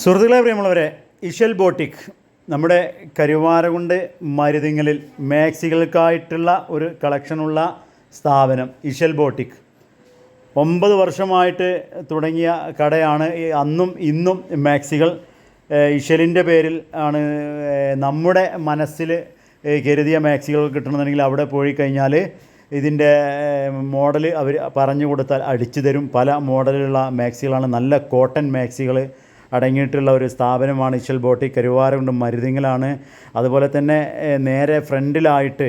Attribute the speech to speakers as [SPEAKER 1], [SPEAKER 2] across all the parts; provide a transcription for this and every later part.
[SPEAKER 1] സുഹൃത്തുക്കളെ പ്രിയമുള്ളവരെ ഇഷൽ ബോട്ടിക് നമ്മുടെ കരുവാരകുണ്ട് മരുതിങ്ങലിൽ മാക്സികൾക്കായിട്ടുള്ള ഒരു കളക്ഷനുള്ള സ്ഥാപനം ഇഷൽ ബോട്ടിക്. ഒമ്പത് വർഷമായിട്ട് തുടങ്ങിയ കടയാണ് അന്നും ഇന്നും മാക്സികൾ ഇഷലിന്റെ പേരിൽ ആണ് നമ്മുടെ മനസ്സിൽ കരുതിയ മാക്സികൾ കിട്ടണമെന്നുണ്ടെങ്കിൽ അവിടെ പോയി കഴിഞ്ഞാൽ ഇതിന്റെ മോഡൽ അവർ പറഞ്ഞു കൊടുത്താൽ അടിച്ചു തരും. പല മോഡലുള്ള മാക്സികളാണ് നല്ല കോട്ടൺ മാക്സികൾ അടങ്ങിയിട്ടുള്ള ഒരു സ്ഥാപനമാണ് ഇഷൽ ബോട്ടി കരുവാരകുണ്ട് മരുതിങ്ങലാണ്. അതുപോലെ തന്നെ നേരെ ഫ്രണ്ടിലായിട്ട്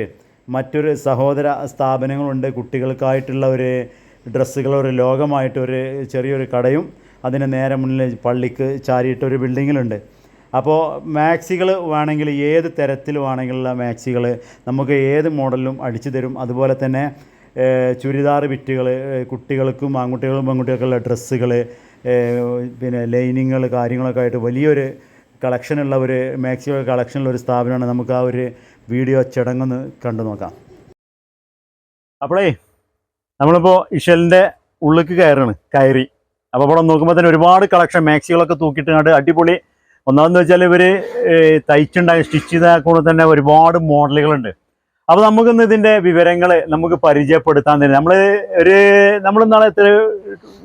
[SPEAKER 1] മറ്റൊരു സഹോദര സ്ഥാപനങ്ങളുണ്ട്. കുട്ടികൾക്കായിട്ടുള്ള ഒരു ഡ്രസ്സുകൾ ഒരു ലോകമായിട്ട് ഒരു ചെറിയൊരു കടയും അതിന് നേരെ മുന്നിൽ പള്ളിക്ക് ചാരിയിട്ട് ഒരു ബിൽഡിങ്ങിലുണ്ട്. അപ്പോൾ മാക്സികൾ വേണമെങ്കിൽ ഏത് തരത്തിൽ വേണമെങ്കിലുള്ള മാക്സികൾ നമുക്ക് ഏത് മോഡലിലും അടിച്ചു തരും. അതുപോലെ തന്നെ ചുരിദാർ ബിറ്റുകൾ കുട്ടികൾക്കും ആൺകുട്ടികൾക്കും പെൺകുട്ടികൾക്കുള്ള ഡ്രസ്സുകൾ പിന്നെ ലൈനിങ്ങൾ കാര്യങ്ങളൊക്കെ ആയിട്ട് വലിയൊരു കളക്ഷനുള്ള ഒരു മാക്സിമം കളക്ഷനുള്ള ഒരു സ്ഥാപനമാണ് നമുക്ക് ആ ഒരു വീഡിയോ ചടങ്ങൊന്ന് കണ്ടു നോക്കാം. അപ്പോളേ നമ്മളിപ്പോൾ ഇഷലിന്റെ ഉള്ളിക്ക് കയറാണ് കയറി. അപ്പോൾ ഇവിടെ നോക്കുമ്പോൾ തന്നെ ഒരുപാട് കളക്ഷൻ മാക്സികളൊക്കെ തൂക്കിയിട്ടുണ്ട് അടിപൊളി. ഒന്നാമെന്ന് വെച്ചാൽ ഇവർ തയ്ച്ചുണ്ടാക്കി സ്റ്റിച്ച് ചെയ്താക്കൊണ്ട് തന്നെ ഒരുപാട് മോഡലുകളുണ്ട്. അപ്പോൾ നമുക്കിന്ന് ഇതിന്റെ വിവരങ്ങൾ നമുക്ക് പരിചയപ്പെടുത്താൻ തന്നെ. നമ്മൾ ഒരു നമ്മൾ എത്ര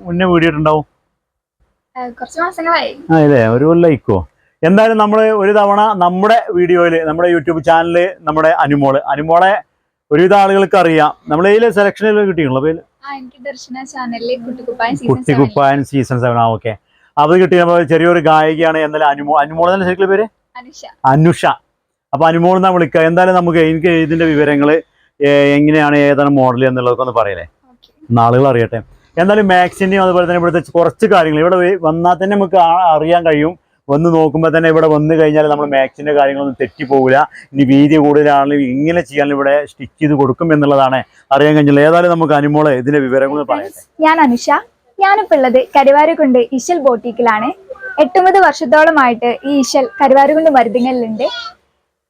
[SPEAKER 1] മുന്നേ
[SPEAKER 2] ഏഹ് കുറച്ച് മാസങ്ങളായി.
[SPEAKER 1] ആ ഇല്ലേ ഒരു കൊല്ലമായിക്കോ എന്തായാലും നമ്മൾ ഒരു തവണ നമ്മുടെ വീഡിയോയിൽ നമ്മുടെ യൂട്യൂബ് ചാനലിൽ നമ്മുടെ അനുമോൾ. അനുമോളെ ഒരുവിധ ആളുകൾക്ക് അറിയാം. നമ്മൾ ഇതിൽ സെലക്ഷനിൽ കിട്ടിയുള്ളൂ അപ്പോൾ
[SPEAKER 2] സീസൺ
[SPEAKER 1] സെവൻ ആ ഓക്കെ അത് കിട്ടിയ ചെറിയൊരു ഗായികയാണ് എന്നാലും അനുമോ അനുമോൾ തന്നെ ശരിക്കും പേര്?
[SPEAKER 2] അനുഷ.
[SPEAKER 1] അപ്പൊ അനുമോൾ എന്നാ വിളിക്കുക എന്തായാലും നമുക്ക് എനിക്ക് ഇതിന്റെ വിവരങ്ങൾ എങ്ങനെയാണ് ഏതാണ് മോഡൽ എന്നുള്ളതൊക്കെ ഒന്ന് പറയലേ. നാളുകൾ അറിയട്ടെ. എന്തായാലും മാക്സിന്റെയും അതുപോലെ തന്നെ ഇവിടുത്തെ കുറച്ച് കാര്യങ്ങൾ ഇവിടെ വന്നാൽ തന്നെ നമുക്ക് അറിയാൻ കഴിയും. വന്ന് നോക്കുമ്പോൾ തന്നെ ഇവിടെ വന്നു കഴിഞ്ഞാൽ നമ്മൾ മാക്സിന്റെ കാര്യങ്ങളൊന്നും തെറ്റിപ്പോകില്ല ഇനി വീതി കൂടുതലാണെങ്കിലും ഇങ്ങനെ ചെയ്യാൻ ഇവിടെ സ്റ്റിച്ച് ചെയ്ത് കൊടുക്കും എന്നുള്ളതാണ് അറിയാൻ കഴിഞ്ഞില്ല ഏതായാലും നമുക്ക് അനുമോളെ ഇതിന്റെ വിവരങ്ങൾ പറയാം
[SPEAKER 2] ഞാൻ അനുഷ. ഞാനിപ്പോൾ ഉള്ളത് കരുവാരുകുണ്ട് ഇശൽ ബോട്ടിക്കിലാണ്. എട്ടൊമ്പത് വർഷത്തോളമായിട്ട് ഈ ഇശൽ കരുവാരുകുണ്ട് മരുതിങ്ങലിലുണ്ട്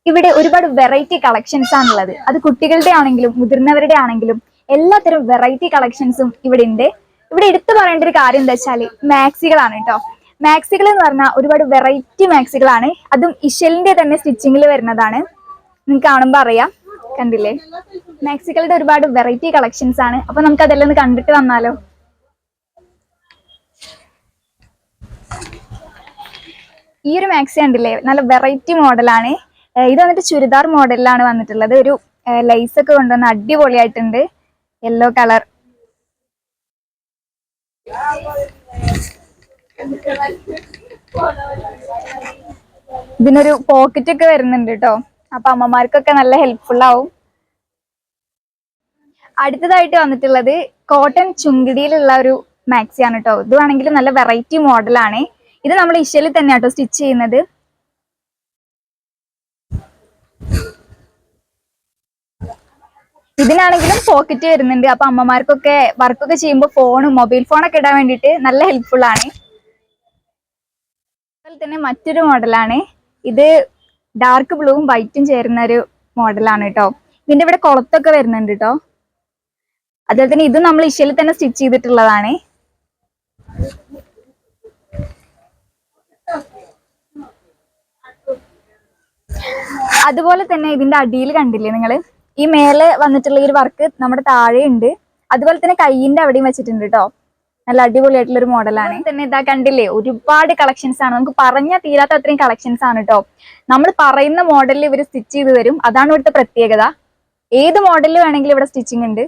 [SPEAKER 2] ഇവിടെ ഒരുപാട് വെറൈറ്റി കളക്ഷൻസ് ആണുള്ളത്. അത് കുട്ടികളുടെ ആണെങ്കിലും മുതിർന്നവരുടെ ആണെങ്കിലും എല്ലാത്തരം വെറൈറ്റി കളക്ഷൻസും ഇവിടെ ഉണ്ട് ഇവിടെ എടുത്തു പറയേണ്ട ഒരു കാര്യം എന്താ വെച്ചാൽ മാക്സികളാണ് കേട്ടോ മാക്സികൾ എന്ന് പറഞ്ഞാൽ ഒരുപാട് വെറൈറ്റി മാക്സികളാണ് അതും ഇഷലിന്റെ തന്നെ സ്റ്റിച്ചിങ്ങിൽ വരുന്നതാണ്. നിങ്ങൾക്ക് കാണുമ്പോൾ അറിയാം. കണ്ടില്ലേ? മാക്സികളുടെ ഒരുപാട് വെറൈറ്റി കളക്ഷൻസ് ആണ്. അപ്പൊ നമുക്ക് അതെല്ലാം കണ്ടിട്ട് വന്നാലോ? ഈ ഒരു മാക്സി കണ്ടില്ലേ? നല്ല വെറൈറ്റി മോഡലാണ് ഇത് വന്നിട്ട് ചുരിദാർ മോഡലിലാണ് വന്നിട്ടുള്ളത്. ഒരു ലൈസൊക്കെ കൊണ്ടുവന്ന് അടിപൊളിയായിട്ടുണ്ട്. Yellow colour. ഇതിനൊരു പോക്കറ്റ് ഒക്കെ വരുന്നുണ്ട് കേട്ടോ അപ്പൊ അമ്മമാർക്കൊക്കെ നല്ല ഹെൽപ്ഫുൾ ആവും. അടുത്തതായിട്ട് വന്നിട്ടുള്ളത് കോട്ടൺ ചുങ്കിടിയിലുള്ള ഒരു മാക്സിയാണ് കേട്ടോ ഇത് വേണമെങ്കിൽ നല്ല വെറൈറ്റി മോഡലാണ് ഇത് നമ്മൾ ഇഷ്യലിൽ തന്നെ കേട്ടോ സ്റ്റിച്ച് ചെയ്യുന്നത്. ഇതിനാണെങ്കിലും പോക്കറ്റ് വരുന്നുണ്ട്. അപ്പൊ അമ്മമാർക്കൊക്കെ വർക്കൊക്കെ ചെയ്യുമ്പോൾ ഫോണും മൊബൈൽ ഫോണൊക്കെ ഇടാൻ വേണ്ടിയിട്ട് നല്ല ഹെൽപ്ഫുൾ ആണ്. അതുപോലെ തന്നെ മറ്റൊരു മോഡലാണ് ഇത് ഡാർക്ക് ബ്ലൂവും വൈറ്റും ചേരുന്ന ഒരു മോഡലാണ് കേട്ടോ ഇതിന്റെ ഇവിടെ കുളത്തൊക്കെ വരുന്നുണ്ട് കേട്ടോ അതുപോലെ തന്നെ ഇത് നമ്മൾ ഇഷ്യയിൽ തന്നെ സ്റ്റിച്ച് ചെയ്തിട്ടുള്ളതാണ്. അതുപോലെ തന്നെ ഇതിന്റെ അടിയിൽ കണ്ടില്ലേ നിങ്ങൾ ഈ മേലെ വന്നിട്ടുള്ള ഈ ഒരു വർക്ക് നമ്മുടെ താഴെ ഉണ്ട്. അതുപോലെ തന്നെ കയ്യിന്റെ അവിടെയും വെച്ചിട്ടുണ്ട് കേട്ടോ നല്ല അടിപൊളിയായിട്ടുള്ള ഒരു മോഡലാണ് തന്നെ ഇതാ കണ്ടില്ലേ ഒരുപാട് കളക്ഷൻസ് ആണ്. നമുക്ക് പറഞ്ഞാൽ തീരാത്ത അത്രയും കളക്ഷൻസ് ആണ് കേട്ടോ നമ്മൾ പറയുന്ന മോഡലിൽ ഇവർ സ്റ്റിച്ച് ചെയ്ത് തരും. അതാണ് ഇവിടുത്തെ പ്രത്യേകത. ഏത് മോഡലിൽ വേണമെങ്കിലും ഇവിടെ സ്റ്റിച്ചിങ് ഉണ്ട്.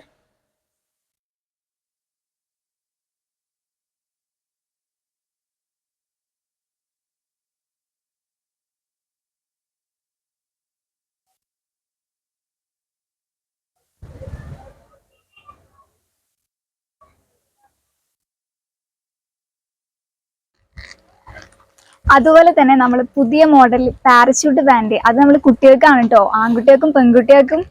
[SPEAKER 2] അതുപോലെ തന്നെ നമ്മൾ പുതിയ മോഡൽ പാരച്യൂട്ട് പാന്റ് അത് നമ്മൾ കുട്ടികൾക്കാണ് കേട്ടോ ആൺകുട്ടികൾക്കും പെൺകുട്ടികൾക്കും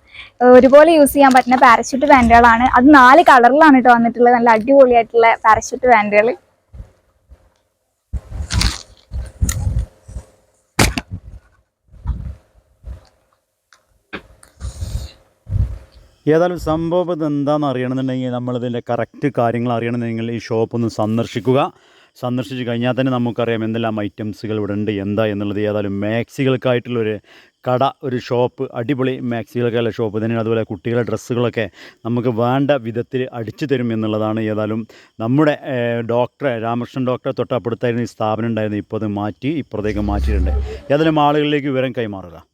[SPEAKER 2] ഒരുപോലെ യൂസ് ചെയ്യാൻ പറ്റുന്ന പാരച്യൂട്ട് പാന്റുകളാണ് അത് നാല് കളറിലാണ് കേട്ടോ വന്നിട്ടുള്ളത്. നല്ല അടിപൊളിയായിട്ടുള്ള പാരച്യൂട്ട് പാന്റുകൾ
[SPEAKER 1] ഏതായാലും സംഭവം എന്താണെന്ന് അറിയണമെന്നുണ്ടെങ്കിൽ നമ്മളിതിന്റെ കറക്റ്റ് കാര്യങ്ങൾ അറിയണമെന്നുണ്ടെങ്കിൽ ഈ ഷോപ്പ് ഒന്ന് സന്ദർശിക്കുക. സന്ദർശിച്ച് കഴിഞ്ഞാൽ തന്നെ നമുക്കറിയാം എന്തെല്ലാം ഐറ്റംസുകൾ ഇവിടെ ഉണ്ട് എന്താ എന്നുള്ളത്. ഏതായാലും മാക്സികൾക്കായിട്ടുള്ളൊരു കട ഒരു ഷോപ്പ് അടിപൊളി മാക്സികൾക്കുള്ള ഷോപ്പ് തന്നെയാണ്. അതുപോലെ കുട്ടികളുടെ ഡ്രസ്സുകളൊക്കെ നമുക്ക് വേണ്ട വിധത്തിൽ അടിച്ചു തരും എന്നുള്ളതാണ് ഏതായാലും നമ്മുടെ ഡോക്ടറെ രാമകൃഷ്ണൻ ഡോക്ടറെ തൊട്ടപ്പുറത്തായിരുന്നു ഈ സ്ഥാപനം ഉണ്ടായിരുന്നു ഇപ്പോൾ അത് മാറ്റി ഇപ്പുറത്തേക്ക് മാറ്റിയിട്ടുണ്ട്. ഏതായാലും ആളുകളിലേക്ക് വിവരം കൈമാറുക.